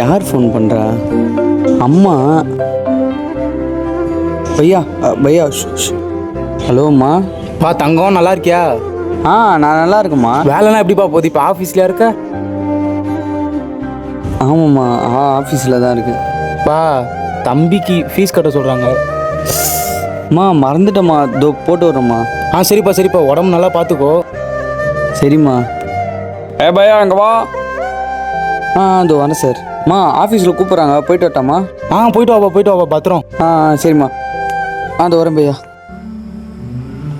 யார் ஃபோன் பண்ணுறா அம்மா. பையா பையா ஷ், ஷ். ஹலோ அம்மா. பா தங்கம் நல்லா இருக்கியா? ஆ நான் நல்லா இருக்கேம்மா. வேலைலாம் எப்படிப்பா போகுது? இப்போ ஆஃபீஸ்ல இருக்க? ஆமாம்மா ஆ ஆஃபீஸில் தான் இருக்கு. பா தம்பிக்கு ஃபீஸ் கட்ட சொல்கிறாங்க அம்மா மறந்துட்டேம்மா. இதோ போட்டு வரேம்மா ஆ சரிப்பா சரிப்பா. உடம்பு நல்லா பார்த்துக்கோ சரிம்மா. ஏ பையா அங்கே வா. ஆ இதோ வரேன் சார். அம்மா ஆஃபீஸில் கூப்பிட்றாங்க. போயிட்டு வரட்டாம்மா. ஆ போயிட்டு வாப்பா போயிட்டு வாப்பா பத்திரம். ஆ சரிம்மா. ஆ இதோ வரேன் பையா.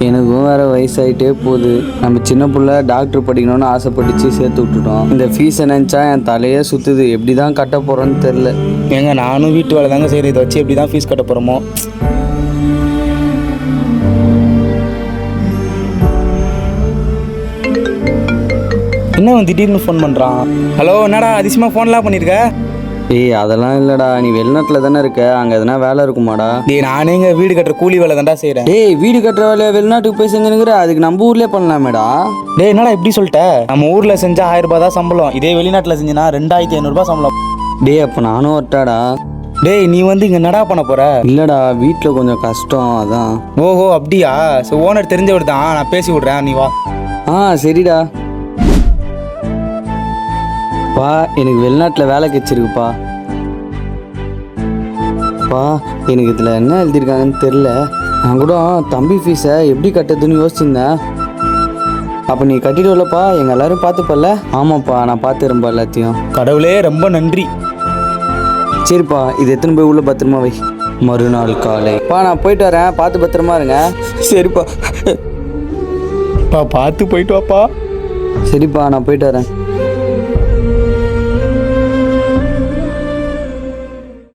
எனக்கும் வேற வயசாயிட்டே போகுது. நம்ம சின்ன புள்ள டாக்டர் படிக்கணும்னு ஆசைப்பட்டுச்சு சேர்த்து விட்டுட்டோம். இந்த ஃபீஸை நினச்சா என் தலையே சுற்றுது எப்படி தான் கட்ட போகிறோன்னு தெரில ஏங்க நானும் வீட்டு வேலை தாங்க சரி இதை வச்சு எப்படி தான் ஃபீஸ் கட்ட போகிறோமோ என்ன அவன் திடீர்னு ஃபோன் பண்ணுறான் ஹலோ என்னடா அதிசயமாக ஃபோன்லாம் பண்ணியிருக்க ஏய் அதெல்லாம் இல்லைடா. நீ வெளிநாட்டில் தானே இருக்க? அங்கே எதனா வேலை இருக்குமாடா? டேய் நானேங்க வீடு கட்டுற கூலி வேலை தான்டா செய்கிறேன் ஏய் வீடு கட்டுற வேலையை வெளிநாட்டுக்கு போய் செஞ்சுனுங்கிற அதுக்கு நம்ம ஊர்லேயே பண்ணலாமேடா. டேய் என்னடா இப்படி சொல்லிட்ட? நம்ம ஊரில் செஞ்சா ஆயிரம் ரூபாய் தான் சம்பளம். இதே வெளிநாட்டில் செஞ்சினா ரெண்டாயிரத்தி ஐநூறுரூபா சம்பளம். டேய் அப்போ நானும் வரட்டாடா டேய் நீ வந்து இங்கே என்னடா பண்ண போற? இல்லைடா வீட்டில் கொஞ்சம் கஷ்டம் அதான். ஓஹோ அப்படியா? ஓனர் தெரிஞ்சவர் தான். நான் பேசி விட்றேன். நீ வா. ஆ சரிடா. பா எனக்கு வெளிநாட்டில் வேலை கிடைச்சிருக்குப்பா பா எனக்கு இதில் என்ன எழுதியிருக்காங்கன்னு தெரில. நான் கூட தம்பி ஃபீஸை எப்படி கட்டுறதுன்னு யோசிச்சிருந்தேன். அப்போ நீ கட்டிடுவலப்பா எங்கள் எல்லாரும் பார்த்துப்பல்ல? ஆமாப்பா நான் பார்த்துறேன்ப்பா எல்லாத்தையும். கடவுளே ரொம்ப நன்றி. சரிப்பா இது எத்தனை போய் உள்ள பத்திரமா வை. மறுநாள் காலை. பா நான் போயிட்டு வரேன் பார்த்து பத்திரமா இருங்க. சரிப்பா. பா பார்த்து போயிட்டு வாப்பா. சரிப்பா நான் போயிட்டு வரேன்.